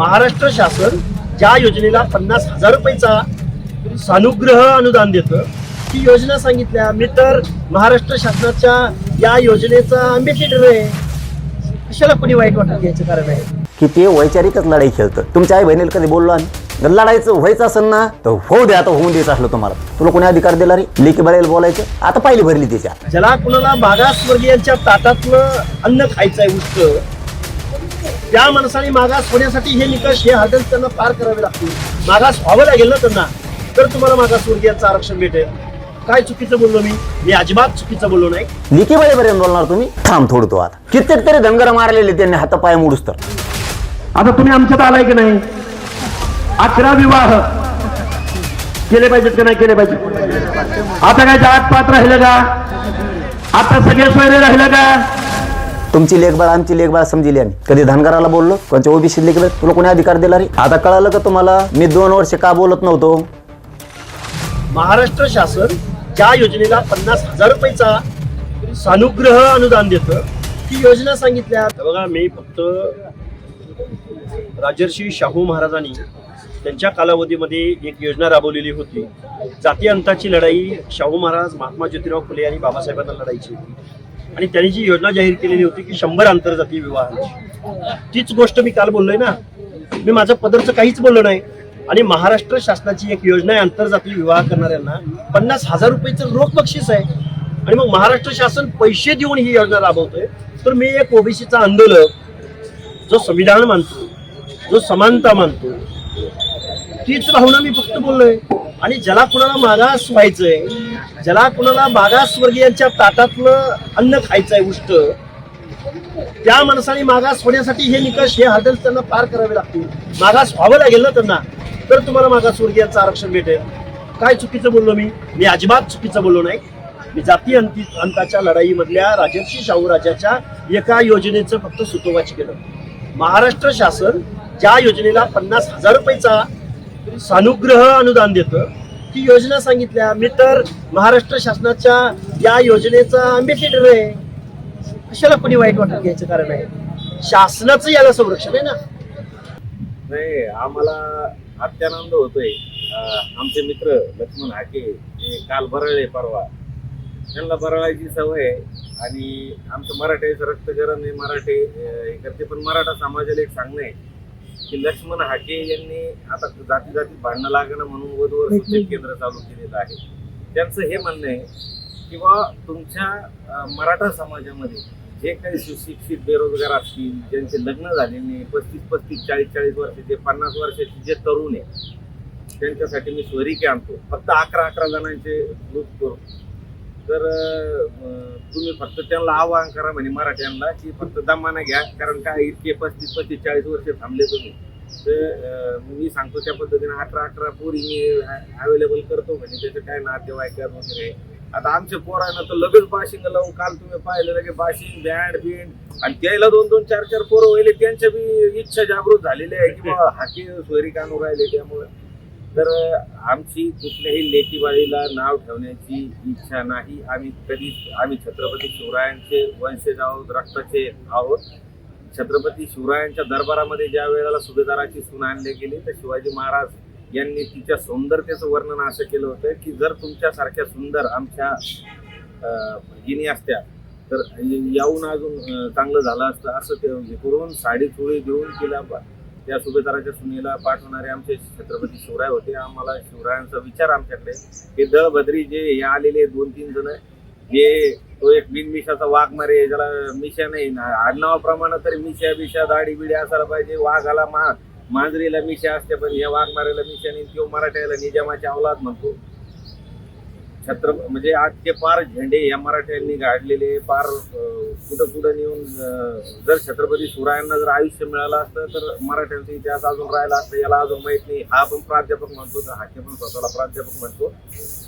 महाराष्ट्र शासन ज्या योजनेला पन्नास हजार रुपयाचा सानुग्रह अनुदान देतं ती योजना सांगितल्या. मी तर महाराष्ट्र शासनाच्या या योजनेचा अम्बेसिडर आहे. कशाला कोणी वाईट वाटत घ्यायचं कारण आहे? की ते वैचारिकच लढाई खेळतं. तुमच्या आई बहिणीला कधी बोललो आम्ही? लढायचं व्हायचं असेल ना तर होऊ दे आता होऊन द्यायचं असलं तुम्हाला. तुला कोणी अधिकार दिला रे लेकी बळायला बोलायचं. आता पाहिली भरली त्याच्या. ज्याला कुणाला मागासवर्गीयांच्या ताटातलं अन्न खायचं आहे उष्ट त्या माणसाने मागास होण्यासाठी हे निकष हे हर्डल्स त्यांना पार करावे लागतील. मागास व्हावं लागेल ना त्यांना? तर तुम्हाला मागासवर्गीयांचं आरक्षण भेटेल. काय चुकीचं बोललो मी? मी अजिबात चुकीचं बोललो नाही. लेकी बळेपर्यंत बोलणार तुम्ही? थांब थोडं तो आता. कित्येक तरी धनगर मारलेले त्यांनी हात पाय मोडूस तर. आता तुम्ही आमच्यात आलाय की नाही? अकरा विवाह. केले पाहिजेत का नाही? केले पाहिजे आता काय जात पात राहिलं का? आता सगळे सोयरे राहिलं का? तुमची लेखबाळ आमची लेखबाळ समजली आम्ही. कधी धनगराला बोललो कोणत्या ओबीसी लेखबाळ तुला कोणी अधिकार दिला रे आता कळालं का तुम्हाला? मी दोन वर्ष का बोलत नव्हतो? महाराष्ट्र शासन ज्या योजनेला पन्नास हजार रुपयेचा सानुग्रह अनुदान देतं ती योजना सांगितल्या. बघा मी फक्त राजर्षी शाहू महाराजांनी त्यांच्या कालावधीमध्ये एक योजना राबवलेली होती. जाती अंताची लढाई शाहू महाराज महात्मा ज्योतिराव फुले आणि बाबासाहेबांना लढायची होती. आणि त्यांनी जी योजना जाहीर केलेली होती की शंभर आंतरजातीय विवाहांची तीच गोष्ट मी काल बोललोय ना. मी माझं पदरचं काहीच बोललो नाही. आणि महाराष्ट्र शासनाची एक योजना आहे आंतरजातीय विवाह करणाऱ्यांना पन्नास हजार रुपयाचं रोख बक्षीस आहे. आणि मग महाराष्ट्र शासन पैसे देऊन ही योजना राबवतोय. तर मी एक ओबीसीचा आंदोलक जो संविधान मानतो जो समानता मानतो तीच भावना मी फक्त बोललोय. आणि ज्याला कुणाला मागास व्हायचंय ज्याला कुणाला मागासवर्गीयांच्या ताटातलं अन्न खायचंय उष्ट त्या माणसाने मागास होण्यासाठी हे निकष हे हर्डल्स त्यांना पार करावे लागतील. मागास व्हावं लागेल ना त्यांना तर तुम्हाला मागासवर्गीयांचं आरक्षण भेटेल. काय चुकीचं बोललो मी? मी अजिबात चुकीचं बोललो नाही. मी जाती अंती अंताच्या लढाईमधल्या राजर्षी शाहू राजाच्या एका योजनेचं फक्त सुतोवाच केलं. महाराष्ट्र शासन ज्या योजनेला पन्नास हजार रुपयेचा सानुग्रह अनुदान देतं. ती योजना सांगितल्या. मी तर महाराष्ट्र शासनाच्या या योजनेचा अँबेसिडर आहे. कशाला कोणी वाईट वाटत घ्यायचं कारण आहे? शासनाचं याला संरक्षण आहे ना. नाही आम्हाला अत्यानंद होतोय. आमचे मित्र लक्ष्मण हाके हे काल बरळले परवा. त्यांना बरळायची सवय आहे आणि आमचं मराठ्याचं रक्त हे आहे हे करते पण मराठा समाजाला एक सांगणं आहे. की लक्ष्मण हाके यांनी आता जाती जातीत भांडणं लागणं म्हणून वधूवर केंद्र चालू केलेलं आहे. त्यांचं हे म्हणणं आहे किंवा तुमच्या मराठा समाजामध्ये जे काही सुशिक्षित बेरोजगार असतील ज्यांचे लग्न झाले नाही पस्तीस पस्तीस चाळीस चाळीस वर्षाचे पन्नास वर्षाचे जे तरुण आहे त्यांच्यासाठी मी स्वरिके आणतो. फक्त अकरा अकरा जणांचे ग्रुप करू. तर तुम्ही फक्त त्यांना आवाहन करा म्हणे मराठ्यांना की फक्त दमाना घ्या कारण काय इतके पस्तीस पस्तीस चाळीस वर्ष थांबले तुम्ही. तर मी सांगतो त्या पद्धतीने अकरा अकरा पोरी मी अवेलेबल करतो म्हणजे त्याचं काय नातेवाईक वगैरे. आता आमचे पोरांना तर लगेच बाशिंग लावून काल तुम्ही पाहिलं लगे बाशिंग बँड बिंड आणि त्याला दोन दोन चार चार पोरं व्हायले त्यांच्या बी इच्छा जागृत झालेली आहे की बा हाकी सोयरी कानू राहिले त्यामुळे. तर आमची कुठल्याही लेकीबाळीला नाव ठेवण्याची इच्छा नाही. आम्ही कधीच आम्ही छत्रपती शिवरायांचे वंशज आहोत रक्ताचे आहोत. छत्रपती शिवरायांच्या दरबारामध्ये ज्या वेळेला सुभेदाराची सून आणले गेली तर शिवाजी महाराज यांनी तिच्या सौंदर्याचं वर्णन असं केलं होतं की जर तुमच्यासारख्या सुंदर आमच्या भगिनी असत्या तर येऊन अजून चांगलं झालं असतं असं ते करून साडी चोळी देऊन तिला त्या सुभेदाराच्या सुनेला पाठवणारे आमचे छत्रपती शिवराय होते. आम्हाला शिवरायांचा विचार आमच्याकडे. हे दळभद्री जे हे आलेले दोन तीन जण जे तो एक बिनमिशाचा वाघ मारे ज्याला मिशा नाही ना आडनावाप्रमाणे तरी मिशा बिशा दाढी बिडी असायला पाहिजे. वाघाला मा मांजरीला मिशा असते पण या वाघ मारायला मिशा नाही किंवा मराठ्याला निजामाच्या अवलाद म्हणतो. छत्र म्हणजे आजचे पार झेंडे या मराठ्यांनी गाडलेले पार कुठं कुठं नेऊन जर छत्रपती शिवरायांना जर आयुष्य मिळालं असतं तर मराठ्यांचा इतिहास अजून राहिला असतं. याला अजून माहीत नाही. हा पण प्राध्यापक म्हणतो तर हाके पण स्वतःला प्राध्यापक म्हणतो.